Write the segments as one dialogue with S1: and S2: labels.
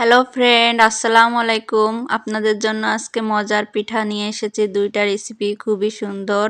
S1: Hello friend আসসালামু আলাইকুম আপনাদের জন্য আজকে মজার পিঠা নিয়ে এসেছি দুইটা রেসিপি খুবই সুন্দর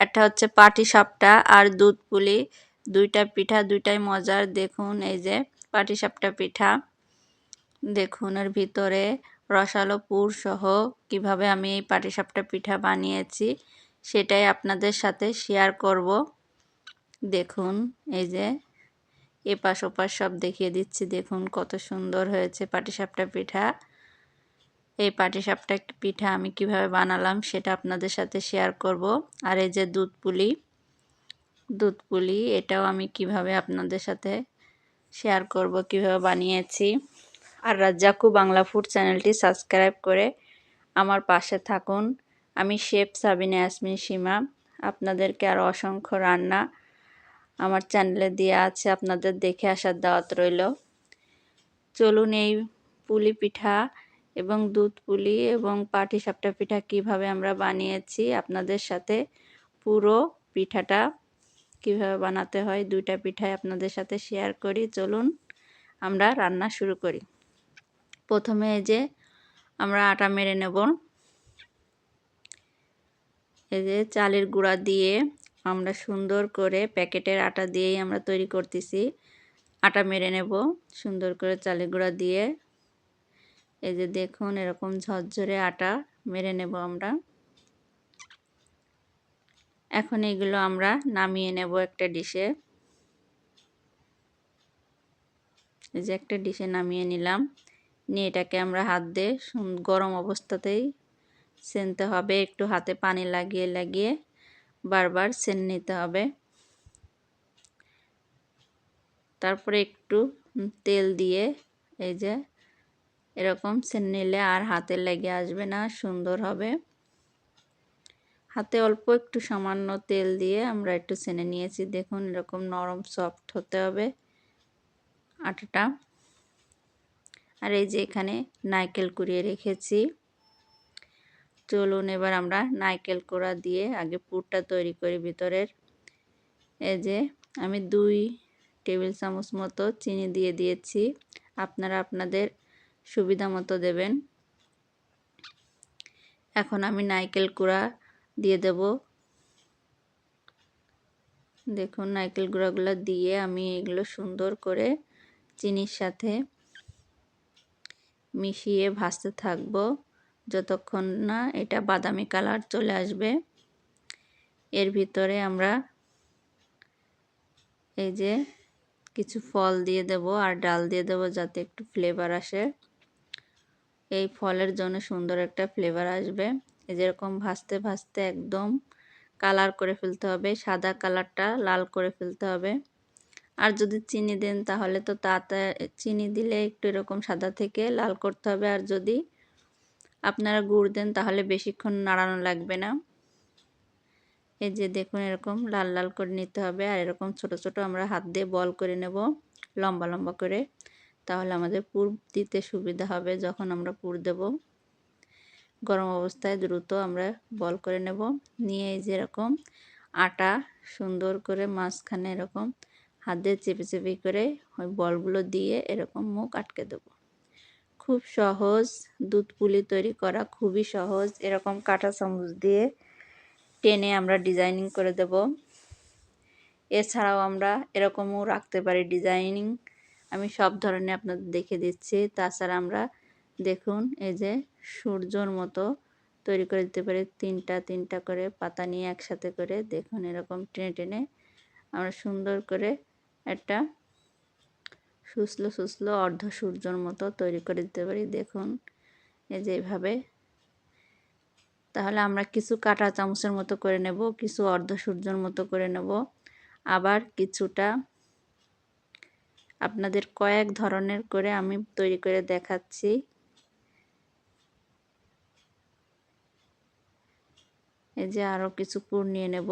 S1: একটা হচ্ছে পাটি সাপটা আর দুধ পুলি দুইটা পিঠা দুইটাই মজার দেখুন এই যে পাটি সাপটা পিঠা দেখুন এর ভিতরে রসালো পুর সহ কীভাবে আমি এই পাটি সাপটা পিঠা বানিয়েছি সেটাই আপনাদের সাথে শেয়ার করব দেখুন এই যে এপাশ ওপাশ সব দেখিয়ে দিচ্ছি। দেখুন কত সুন্দর হয়েছে পাটিসাপটা পিঠা। এই পাটিসাপটা পিঠা আমি কীভাবে বানালাম সেটা আপনাদের সাথে শেয়ার করব। আর এই যে দুধ পুলি দুধ পুলি, এটাও আমি কীভাবে আপনাদের সাথে শেয়ার করব, কীভাবে বানিয়েছি। আর রাজ্জাকু বাংলা ফুড চ্যানেলটি সাবস্ক্রাইব করে আমার পাশে থাকুন। আমি শেফ সাবিনা ইয়াসমিন সীমা, আপনাদেরকে আর অসংখ্য রান্না আমার চ্যানেলে দেওয়া আছে, আপনাদের দেখে আসার দাওয়াত রইল। চলুন এই পুলি পিঠা এবং দুধ পুলি এবং পাটি সাপটা পিঠা কীভাবে আমরা বানিয়েছি, আপনাদের সাথে পুরো পিঠাটা কীভাবে বানাতে হয়, দুইটা পিঠাই আপনাদের সাথে শেয়ার করি। চলুন আমরা রান্না শুরু করি। প্রথমে এই যে আমরা আটা মেরে নেব। এই যে চালের গুঁড়া দিয়ে আমরা সুন্দর করে প্যাকেটের আটা দিয়েই আমরা তৈরি করতেছি। আটা মেরে নেব, সুন্দর করে চালের গুঁড়া দিয়ে। এই যে দেখুন, এরকম ঝরঝরে আটা মেরে নেব আমরা। এখন এগুলো আমরা নামিয়ে নেব একটা ডিশে। এই যে একটা ডিশে নামিয়ে নিলাম। নিয়ে এটাকে আমরা হাত দিয়ে গরম অবস্থাতেই সেনতে হবে, একটু হাতে পানি লাগিয়ে লাগিয়ে। বারবার সেন নিতে হবে। তারপরে একটু তেল দিয়ে এই যে এরকম সেন নিলে আর হাতে লেগে আসবে না, সুন্দর হবে। হাতে অল্প একটু সামান্য তেল দিয়ে আমরা একটু সেনে নিয়েছি। দেখুন এরকম নরম সফট হতে হবে আটাটা। আর এই যে এখানে নারকেল কুড়িয়ে রেখেছি। চলুন এবার আমরা নারকেল কোড়া দিয়ে আগে পুরটা তৈরি করি ভিতরের। এই যে আমি দুই টেবিল চামচ মতো চিনি দিয়ে দিয়েছি। আপনারা আপনাদের সুবিধা মতো দেবেন। এখন আমি নারকেল কুড়া দিয়ে দেব। দেখুন নারকেল গুঁড়াগুলো দিয়ে আমি এগুলো সুন্দর করে চিনির সাথে মিশিয়ে ভাজতে থাকব। যতক্ষণ না এটা বাদামি কালার চলে আসবে, এর ভিতরে আমরা এই যে কিছু ফল দিয়ে দেব আর ডাল দিয়ে দেব যাতে একটু ফ্লেভার আসে। এই ফলের জন্য সুন্দর একটা ফ্লেভার আসবে। এই যেরকম ভাজতে ভাজতে একদম কালার করে ফেলতে হবে, সাদা কালারটা লাল করে ফেলতে হবে। আর যদি চিনি দেন তাহলে তো তাতে, চিনি দিলে একটু এরকম সাদা থেকে লাল করতে হবে। আর যদি আপনারা গুড় দেন, তাহলে বেশিক্ষণ নাড়ানো লাগবে না। এই যে দেখুন, এরকম লাল লাল করে নিতে হবে, আর এরকম ছোট ছোট আমরা হাত দিয়ে বল করে নেব, লম্বা লম্বা করে। তাহলে আমাদের পুর দিতে সুবিধা হবে যখন আমরা পুর দেব। গরম অবস্থায় দ্রুত আমরা বল করে নেব। নিয়ে যেরকম আটা সুন্দর করে মাঝখানে এরকম হাত দিয়ে চেপে চেপে করে ওই বলগুলো দিয়ে এরকম মুখ আটকে দেবো। খুব সহজ। দুধ পুলি তৈরি করা খুবই সহজ। এরকম কাঁটা চামচ দিয়ে টেনে আমরা ডিজাইনিং করে দেব। এছাড়াও আমরা এরকমও রাখতে পারি ডিজাইনিং আমি সব ধরনের আপনাদের দেখে দিচ্ছি। তাছাড়া আমরা দেখুন, এই যে সূর্যর মতো তৈরি করে দিতে পারি তিনটা তিনটা করে পাতা নিয়ে একসাথে করে। দেখুন এরকম টেনে টেনে আমরা সুন্দর করে একটা সুসলো সুসলো অর্ধ সূর্যর মতো তৈরি করে দিতে পারি। দেখুন, এই যে এইভাবে তাহলে আমরা কিছু কাটা চামচের মতো করে নেব, কিছু অর্ধ সূর্যর মতো করে নেব। আবার কিছুটা আপনাদের কয়েক ধরনের করে আমি তৈরি করে দেখাচ্ছি। এই যে আরও কিছু পুর নিয়ে নেব।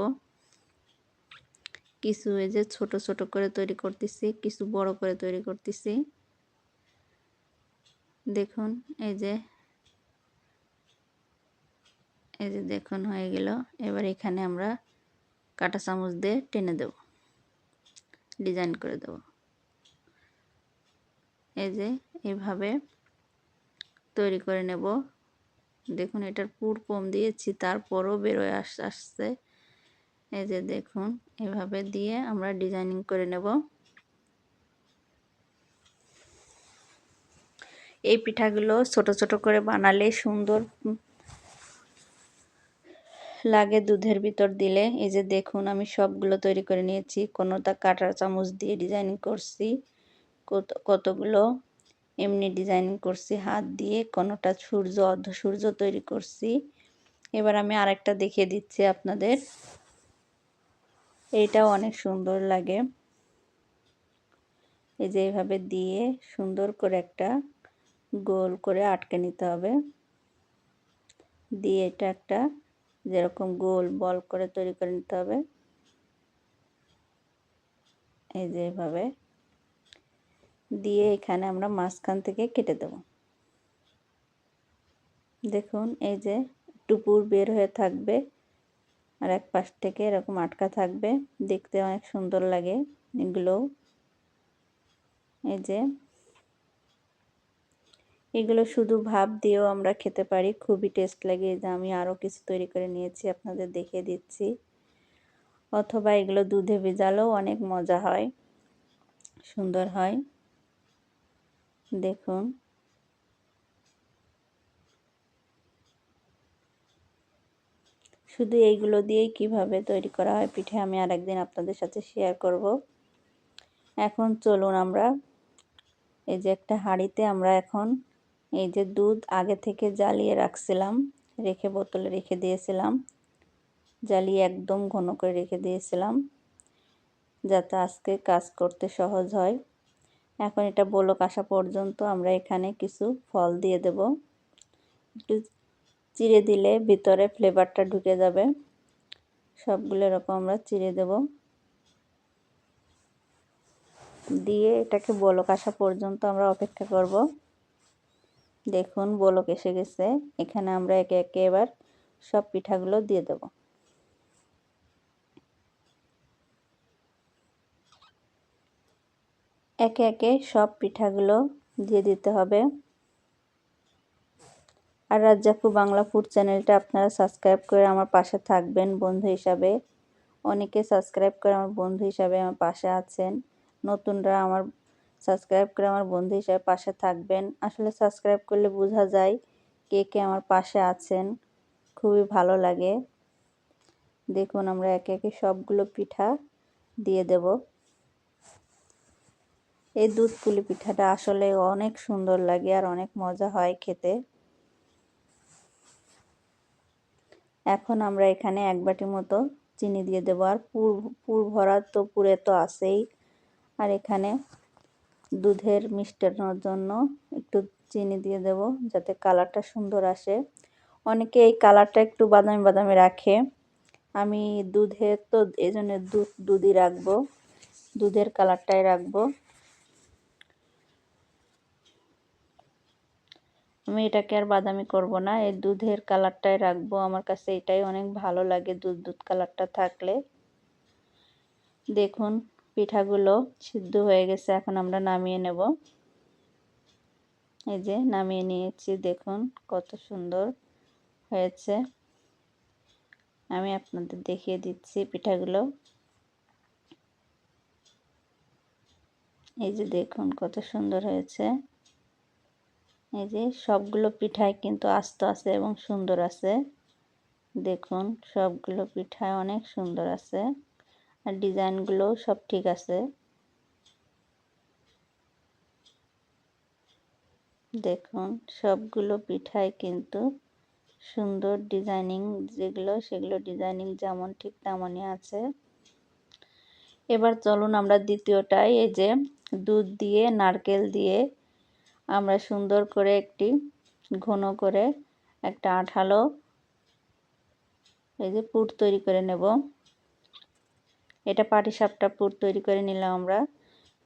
S1: কিছু এই যে ছোট ছোট করে তৈরি করতেছি, কিছু বড় করে তৈরি করতেছি। দেখুন, এই যে এই যে দেখুন, হয়ে গেল। এবার এখানে আমরা কাটা চামচ দিয়ে টেনে দেব, ডিজাইন করে দেব। এই যে, এভাবে তৈরি করে নেব। দেখুন, এটার পুর কম দিয়েছি, তারপরও বেরোয় আস, আসছে। এই যে দেখুন, এভাবে দিয়ে আমরা ডিজাইনিং করে নেব। এই পিঠাগুলো ছোট ছোট করে বানালে সুন্দর লাগে দুধের ভিতর দিলে। এই যে দেখুন, আমি সবগুলো তৈরি করে নিয়েছি। কোনোটা কাটার চামচ দিয়ে ডিজাইনিং করছি, কত, কতগুলো এমনি ডিজাইনিং করছি, হাত দিয়ে, কোনোটা সূর্য, অর্ধ সূর্য তৈরি করছি। এবার আমি আরেকটা দেখিয়ে দিচ্ছি আপনাদের। এইটাও অনেক সুন্দর লাগে। এই যে এইভাবে দিয়ে সুন্দর করে একটা গোল করে আটকে নিতে হবে। দিয়ে এটা একটা যেরকম গোল বল করে তৈরি করে নিতে হবে। এই যে এইভাবে দিয়ে এখানে আমরা মাঝখান থেকে কেটে দেব। দেখুন, এই যে টুপুর বের হয়ে থাকবে। আর এক পাশ থেকে এরকম আটকা থাকবে। দেখতে অনেক সুন্দর লাগে এগুলো। এই যে, এগুলো শুধু ভাব দিয়েও আমরা খেতে পারি, খুবই টেস্ট লাগে। যে আমি আরও কিছু তৈরি করে নিয়েছি, আপনাদের দেখিয়ে দিচ্ছি। অথবা এগুলো দুধে ভেজালেও অনেক মজা হয়, সুন্দর হয়। দেখুন। শুধু এইগুলো দিয়েই কীভাবে তৈরি করা হয় পিঠে আমি আরেকদিন আপনাদের সাথে শেয়ার করব। এখন চলুন আমরা, এই যে একটা হাঁড়িতে আমরা এখন এই যে দুধ আগে থেকে জ্বালিয়ে রাখছিলাম, রেখে বোতলে রেখে দিয়েছিলাম, জ্বালিয়ে একদম ঘন করে রেখে দিয়েছিলাম, যাতে আজকে কাজ করতে সহজ হয়। এখন এটা বলক আসা পর্যন্ত আমরা এখানে কিছু ফল দিয়ে দেব। একটু চিড়ে দিলে ভিতরে ফ্লেভারটা ঢুকে যাবে। সবগুলো এরকম আমরা চিড়ে দেব। দিয়ে এটাকে বলক আসা পর্যন্ত আমরা অপেক্ষা করব। দেখুন, বলক এসে গেছে। এখানে আমরা একে একে এবার সব পিঠাগুলো দিয়ে দেব। একে একে সব পিঠাগুলো দিয়ে দিতে হবে। আর রাজ্জাকু বাংলা ফুড চ্যানেলটা আপনারা সাবস্ক্রাইব করে আমার পাশে থাকবেন বন্ধু হিসাবে। অনেকে সাবস্ক্রাইব করে আমার বন্ধু হিসাবে আমার পাশে আছেন। নতুনরা আমার সাবস্ক্রাইব করে আমার বন্ধু হিসাবে পাশে থাকবেন। আসলে সাবস্ক্রাইব করলে বোঝা যায় কে কে আমার পাশে আছেন। খুবই ভালো লাগে। দেখুন আমরা একে একে সবগুলো পিঠা দিয়ে দেব। এই দুধ পুলি পিঠাটা আসলে অনেক সুন্দর লাগে আর অনেক মজা হয় খেতে। এখন আমরা এখানে এক বাটি মতো চিনি দিয়ে দেবো। আর পুর পুর ভরা তো পুরে তো আসেই আর এখানে দুধের মিষ্টানোর জন্য একটু চিনি দিয়ে দেব যাতে কালারটা সুন্দর আসে। অনেকে এই কালারটা একটু বাদামি বাদামি রাখে। আমি দুধে তো এই জন্য দুধ দুধই রাখব। দুধের কালারটাই রাখব। আমি এটাকে আর বাদামি করব না। এই দুধের কালারটাই রাখব। আমার কাছে এটাই অনেক ভালো লাগে দুধ দুধ কালারটা থাকলে। দেখুন, পিঠাগুলো সিদ্ধ হয়ে গেছে। এখন আমরা নামিয়ে নেব। এই যে নামিয়ে নিয়েছি। দেখুন, কত সুন্দর হয়েছে। আমি আপনাদের দেখিয়ে দিচ্ছি পিঠাগুলো। এই যে দেখুন, কত সুন্দর হয়েছে। এই যে সবগুলো পিঠাই কিন্তু আস্ত আছে এবং সুন্দর আছে। দেখুন, সবগুলো পিঠায় অনেক সুন্দর আছে। আর ডিজাইনগুলোও সব ঠিক আছে। দেখুন, সবগুলো পিঠাই কিন্তু সুন্দর ডিজাইনিং যেগুলো, সেগুলো ডিজাইনিং যেমন ঠিক তেমনই আছে। এবার চলুন আমরা দ্বিতীয়টাই এই যে দুধ দিয়ে, নারকেল দিয়ে আমরা সুন্দর করে একটি ঘন করে একটা আঠালো এই যে পুর তৈরি করে নেব। এটা পাটিসাপটা পুর তৈরি করে নিলাম আমরা।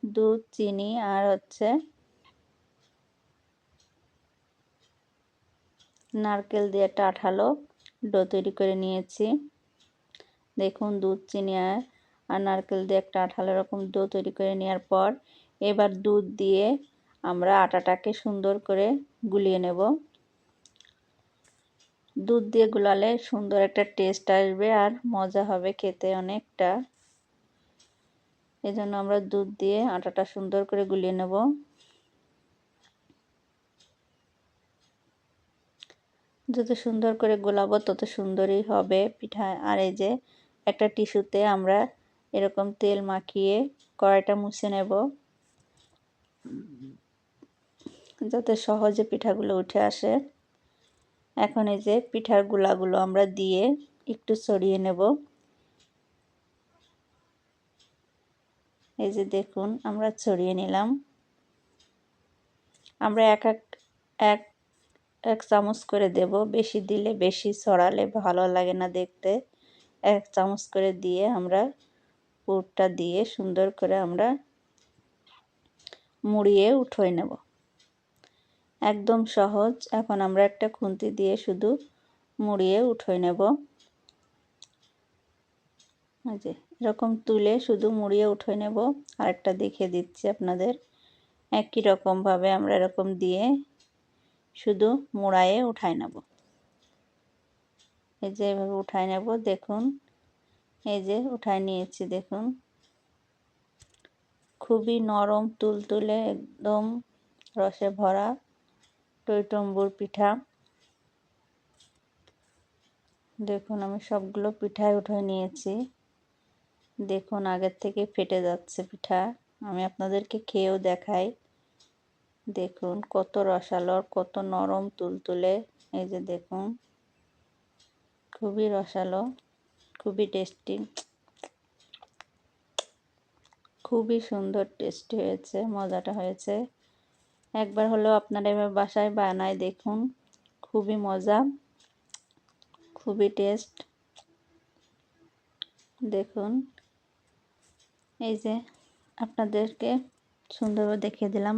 S1: দুধ, চিনি আর হচ্ছে নারকেল দিয়ে একটা আঠালো ডো তৈরি করে নিয়েছি। দেখুন দুধ, চিনি আর নারকেল দিয়ে একটা আঠালো রকম ডো তৈরি করে নেওয়ার পর এবার দুধ দিয়ে আমরা আটাটাকে সুন্দর করে গুলিয়ে নেব। দুধ দিয়ে গুলালে সুন্দর একটা টেস্ট আসবে আর মজা হবে খেতে অনেকটা। এজন্য আমরা দুধ দিয়ে আটাটা সুন্দর করে গুলিয়ে নেব। যত সুন্দর করে গোলাবো তত সুন্দরই হবে পিঠা। আর এই যে একটা টিস্যুতে আমরা এরকম তেল মাখিয়ে কড়াইটা মুছে নেব। যাতে সহজে পিঠাগুলো উঠে আসে। এখন এই যে পিঠার গুলাগুলো আমরা দিয়ে একটু ছড়িয়ে নেব। এই যে দেখুন, আমরা ছড়িয়ে নিলাম। আমরা এক এক এক এক চামচ করে দেব। বেশি দিলে বেশি ছড়ালে ভালো লাগে না দেখতে। এক চামচ করে দিয়ে আমরা পুরটা দিয়ে সুন্দর করে আমরা মুড়িয়ে উঠোয় নেব। একদম সহজ। এখন আমরা একটা খুন্তি দিয়ে শুধু মুড়িয়ে উঠোয় নেব। যে, এরকম তুলে শুধু মুড়িয়ে উঠে নেব। আরেকটা দেখিয়ে দিচ্ছি আপনাদের। একই রকমভাবে আমরা এরকম দিয়ে শুধু মুড়ায়ে উঠাই নেব। এই যে, এভাবে উঠাই নেব। দেখুন, এই যে উঠায় নিয়েছি, দেখুন। খুবই নরম, তুলতুলে, একদম রসে ভরা। টইটম্বুর পিঠা। দেখুন, আমি সবগুলো পিঠায় উঠে নিয়েছি। দেখুন, আগের থেকে ফেটে যাচ্ছে পিঠা। আমি আপনাদেরকে খেয়েও দেখাই। দেখুন, কত রসালো কত নরম তুলতুলে। এই যে দেখুন, খুবই রসালো, খুবই টেস্টি। খুবই সুন্দর টেস্টি হয়েছে, মজাটা হয়েছে। একবার হলেও আপনারা এভাবে বাসায় বানায় দেখুন। খুবই মজা, খুবই টেস্ট। দেখুন, এই যে আপনাদেরকে সুন্দরভাবে দেখিয়ে দিলাম।